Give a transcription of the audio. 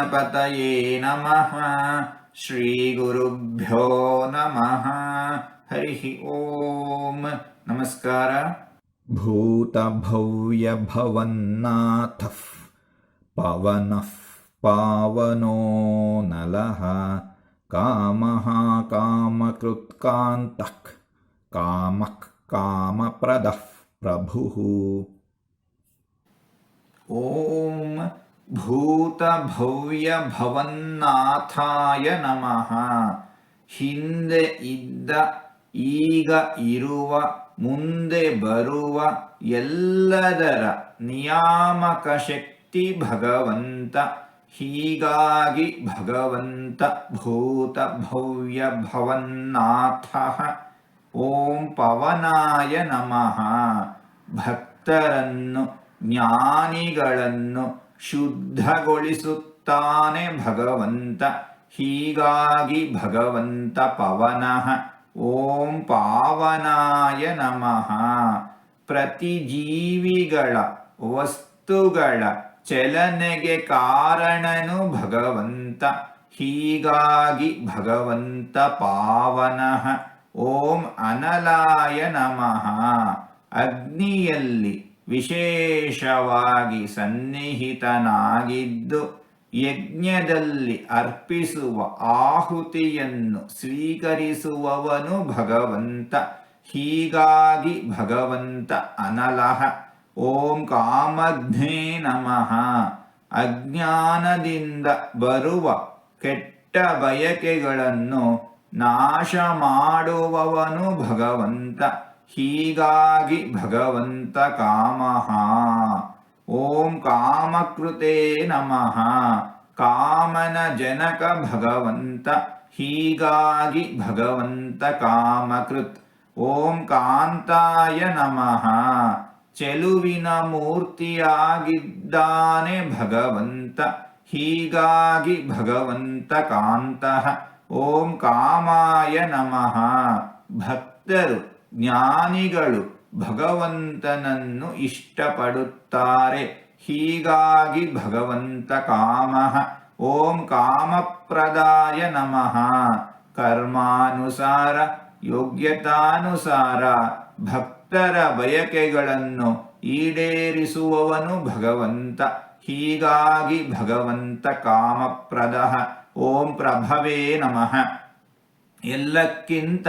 गणपतये नमः। श्रीगुरुभ्यो नमः। हरिः ॐ नमस्कार। भूतभव्यभवन्नाथः पवनः पावनो नलः कामः कामकृत्कान्तः कामः कामप्रदः प्रभुः। ॐ ಭೂತಭವ್ಯಭವನ್ನಾಥಾಯ ನಮಃ ಹಿಂದೆ ಇದ್ದ ಈಗ ಇರುವ ಮುಂದೆ ಬರುವ ಎಲ್ಲದರ ನಿಯಾಮಕ ಶಕ್ತಿ ಭಗವಂತ ಹೀಗಾಗಿ ಭಗವಂತ ಭೂತ ಭವ್ಯ ಭವನ್ನಾಥ ಓಂ ಪವನಾಯ ನಮಃ ಭಕ್ತರನ್ನು ಜ್ಞಾನಿಗಳನ್ನು ಶುದ್ಧಗೊಳಿಸುತ್ತಾನೆ ಭಗವಂತ. ಹೀಗಾಗಿ ಭಗವಂತ ಪವನಃ. ಓಂ ಪಾವನಾಯ ನಮಃ. ಪ್ರತಿಜೀವಿಗಳ ವಸ್ತುಗಳ ಚಲನೆಗೆ ಕಾರಣನು ಭಗವಂತ. ಹೀಗಾಗಿ ಭಗವಂತ ಪಾವನಃ. ಓಂ ಅನಲಾಯ ನಮಃ. ಅಗ್ನಿಯಲ್ಲಿ ವಿಶೇಷವಾಗಿ ಸನ್ನಿಹಿತನಾಗಿದ್ದು ಯಜ್ಞದಲ್ಲಿ ಅರ್ಪಿಸುವ ಆಹುತಿಯನ್ನು ಸ್ವೀಕರಿಸುವವನು ಭಗವಂತ. ಹೀಗಾಗಿ ಭಗವಂತ ಅನಲಹ. ಓಂ ಕಾಮಗ್ನೇ ನಮಃ. ಅಜ್ಞಾನದಿಂದ ಬರುವ ಕೆಟ್ಟ ಬಯಕೆಗಳನ್ನು ನಾಶ ಮಾಡುವವನು ಭಗವಂತ. ಹೀಗಾಗಿ ಭಗವಂತ ಕಾಮಃ ಓಂ ಕಾಮಕೃತೆ ನಮಃ ಕಾಮನ ಜನಕ ಭಗವಂತ ಹೀಗಾಗಿ ಭಗವಂತ ಕಾಮಕೃತ್ ಓಂ ಕಾಂತಾಯ ನಮಃ ಚೆಲುವಿನ ಮೂರ್ತಿಯಾಗಿದ್ದಾನೆ ಭಗವಂತ ಹೀಗಾಗಿ ಭಗವಂತ ಕಾಂತಃ ಓಂ ಕಾಮಾಯ ನಮಃ ಭಕ್ತರು ಜ್ಞಾನಿಗಳು ಭಗವಂತನನ್ನು ಇಷ್ಟಪಡುತ್ತಾರೆ. ಹೀಗಾಗಿ ಭಗವಂತ ಕಾಮಃ. ಓಂ ಕಾಮಪ್ರದಾಯ ನಮಃ. ಕರ್ಮಾನುಸಾರ, ಯೋಗ್ಯತಾನುಸಾರ, ಭಕ್ತರ ಬಯಕೆಗಳನ್ನು ಈಡೇರಿಸುವವನು ಭಗವಂತ. ಹೀಗಾಗಿ ಭಗವಂತ ಕಾಮಪ್ರದಃ. ಓಂ ಪ್ರಭವೇ ನಮಃ. ಎಲ್ಲಕ್ಕಿಂತ